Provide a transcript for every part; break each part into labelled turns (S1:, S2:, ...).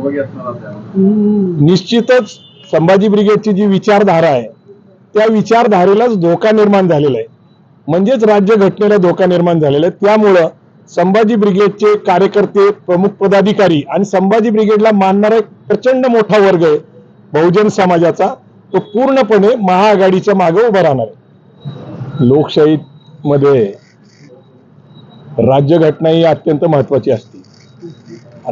S1: सहभागी असणार
S2: निश्चितच संभाजी ब्रिगेडची जी विचारधारा आहे त्या विचारधारेलाच धोका निर्माण झालेला आहे. म्हणजेच राज्य घटनेला धोका निर्माण झालेला आहे. त्यामुळं संभाजी ब्रिगेडचे कार्यकर्ते प्रमुख पदाधिकारी आणि संभाजी ब्रिगेडला मानणारा एक प्रचंड मोठा वर्ग आहे बहुजन समाजाचा तो पूर्णपणे महाआघाडीच्या मागे उभा राहणार आहे. लोकशाहीमध्ये राज्यघटना ही अत्यंत महत्वाची असते.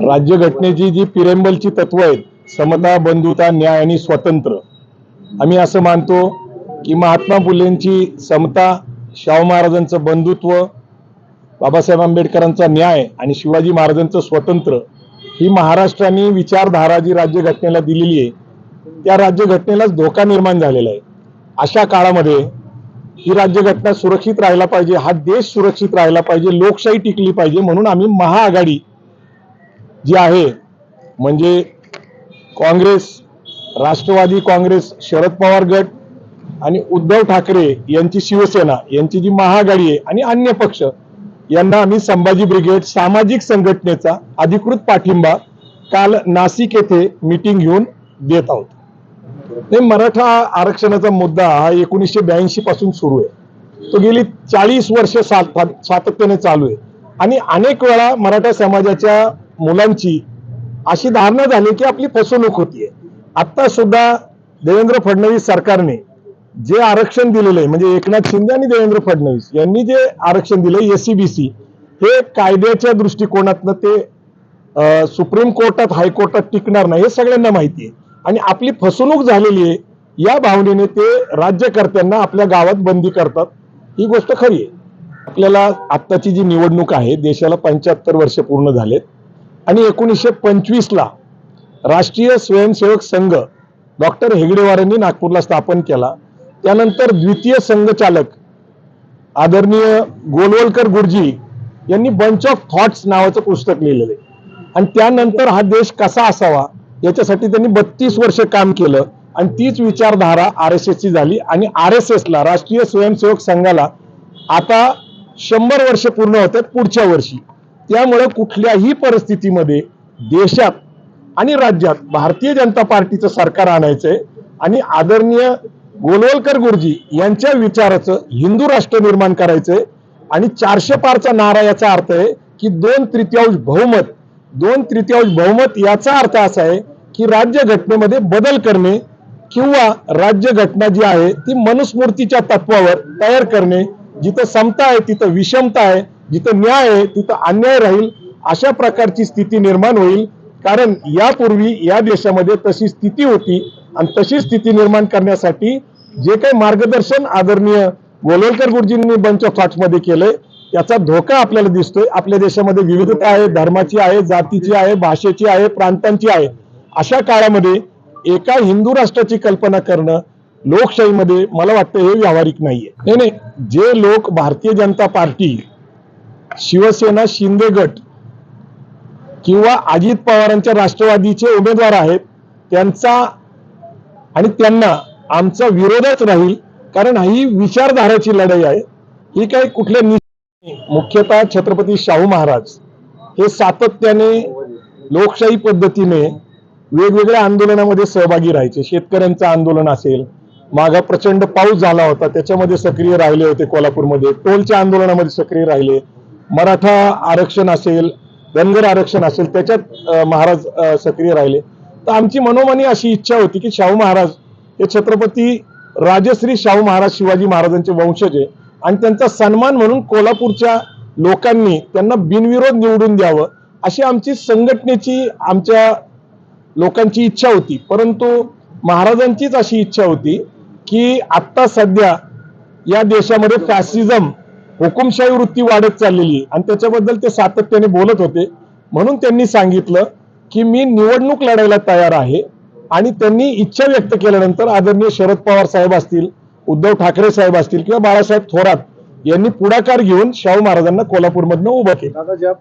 S2: राज्यघटनेची जी पिरेंबलची तत्व आहेत समता बंधुता न्याय आणि स्वातंत्र्य आम्ही असं मानतो की महात्मा फुलेंची समता शाहू महाराजांचं बंधुत्व बाबासाहेब आंबेडकरांचा न्याय आणि शिवाजी महाराजांचं स्वतंत्र ही महाराष्ट्राने विचारधारा जी राज्यघटनेला दिलेली आहे त्या राज्यघटनेलाच धोका निर्माण झालेला आहे. अशा काळामध्ये ही राज्यघटना सुरक्षित राहायला पाहिजे हा देश सुरक्षित राहायला पाहिजे लोकशाही टिकली पाहिजे म्हणून आम्ही महाआघाडी जी आहे म्हणजे काँग्रेस राष्ट्रवादी काँग्रेस शरद पवार गट आणि उद्धव ठाकरे यांची शिवसेना यांची जी महाआघाडी आहे आणि अन्य पक्ष यांना आम्ही संभाजी ब्रिगेड सामाजिक संघटनेचा अधिकृत पाठिंबा काल नाशिक येथे मीटिंग घेऊन देत आहोत. हे मराठा आरक्षणाचा मुद्दा हा एकोणीसशे ब्याऐंशी पासून सुरू आहे. तो गेली चाळीस वर्ष सात- सातत्याने चालू आहे. आणि अनेक वेळा मराठा समाजाच्या मुलांची अशी धारणा झाली की आपली फसवणूक होतीये. आता सुद्धा देवेंद्र फडणवीस सरकारने जे आरक्षण दिलेलं आहे म्हणजे एकनाथ शिंदे आणि देवेंद्र फडणवीस यांनी जे आरक्षण दिलं एसीबीसी हे कायद्याच्या दृष्टिकोनातनं ते सुप्रीम कोर्टात हायकोर्टात टिकणार नाही हे सगळ्यांना माहिती आहे. आणि आपली फसवणूक झालेली आहे या भावनेने ते राज्यकर्त्यांना आपल्या गावात बंदी करतात. ही गोष्ट खरी आहे. आपल्याला आत्ताची जी निवडणूक आहे देशाला पंच्याहत्तर वर्ष पूर्ण झालेत. आणि एकोणीसशे पंचवीसला राष्ट्रीय स्वयंसेवक संघ डॉक्टर हेगडेवारांनी नागपूरला स्थापन केला. त्यानंतर द्वितीय संघचालक आदरणीय गोलवलकर गुरुजी यांनी बंच ऑफ थॉट्स नावाचं पुस्तक लिहिलेलं आहे. आणि त्यानंतर हा देश कसा असावा याच्यासाठी त्यांनी बत्तीस वर्ष काम केलं. आणि तीच विचारधारा आर एस एसची झाली. आणि आर एस एसला राष्ट्रीय स्वयंसेवक संघाला आता शंभर वर्ष पूर्ण होतात पुढच्या वर्षी. त्यामुळे कुठल्याही परिस्थितीमध्ये देशात आणि राज्यात भारतीय जनता पार्टीचं सरकार आणायचंय आणि आदरणीय गोलवलकर गुरुजी यांच्या विचाराचं हिंदू राष्ट्र निर्माण करायचंय. आणि चारशे पारचा नारा याचा अर्थ आहे की दोन तृतीयांश बहुमत दोन तृतीयांश बहुमत याचा अर्थ असा आहे की राज्य घटनेमध्ये बदल करणे किंवा राज्य घटना जी आहे ती मनुस्मृतीच्या तत्वावर तयार करणे जिथं समता आहे तिथं विषमता आहे जिथं न्याय आहे तिथं अन्याय राहील अशा प्रकारची स्थिती निर्माण होईल. कारण यापूर्वी या देशामध्ये तशी स्थिती होती आणि तशी स्थिती निर्माण करण्यासाठी जे काही मार्गदर्शन आदरणीय गोलवलकर गुरुजींनी बंच ऑफमध्ये केलंय याचा धोका आपल्याला दिसतोय. आपल्या देशामध्ये विविधता आहे धर्माची आहे जातीची आहे भाषेची आहे प्रांतांची आहे. अशा काळामध्ये एका हिंदू राष्ट्राची कल्पना करणं लोकशाहीमध्ये मला वाटतं हे व्यावहारिक नाहीये. नाही नाही. जे लोक भारतीय जनता पार्टी शिवसेना शिंदे गट किंवा अजित पवारांच्या राष्ट्रवादीचे उमेदवार आहेत त्यांचा आणि त्यांना आमचा विरोधच राहील कारण ही विचारधाराची लढाई आहे. ही काही कुठल्या मुख्यतः छत्रपती शाहू महाराज हे सातत्याने लोकशाही पद्धतीने वेगवेगळ्या आंदोलनामध्ये सहभागी राहायचे. शेतकऱ्यांचं आंदोलन असेल मागा प्रचंड पाऊस झाला होता त्याच्यामध्ये सक्रिय राहिले होते कोल्हापूरमध्ये. टोलच्या आंदोलनामध्ये सक्रिय राहिले. मराठा आरक्षण असेल धनगर आरक्षण असेल त्याच्यात महाराज सक्रिय राहिले. तर आमची मनोमनी अशी इच्छा होती की शाहू महाराज हे छत्रपती राजश्री शाहू महाराज शिवाजी महाराजांचे वंशज आहे आणि त्यांचा सन्मान म्हणून कोल्हापूरच्या लोकांनी त्यांना बिनविरोध निवडून द्यावं अशी आमची संघटनेची आमच्या लोकांची इच्छा होती. परंतु महाराजांचीच अशी इच्छा होती की आत्ता सध्या या देशामध्ये फॅसिझम हुकुमशाही वृत्ती वाढत चाललेली आहे. आणि त्याच्याबद्दल ते सातत्याने बोलत होते. म्हणून त्यांनी सांगितलं की मी निवडणूक लढायला तयार आहे. आणि त्यांनी इच्छा व्यक्त केल्यानंतर आदरणीय शरद पवार साहेब असतील उद्धव ठाकरे साहेब असतील किंवा बाळासाहेब थोरात यांनी पुढाकार घेऊन शाहू महाराजांना कोल्हापूरमधनं उभं केलं.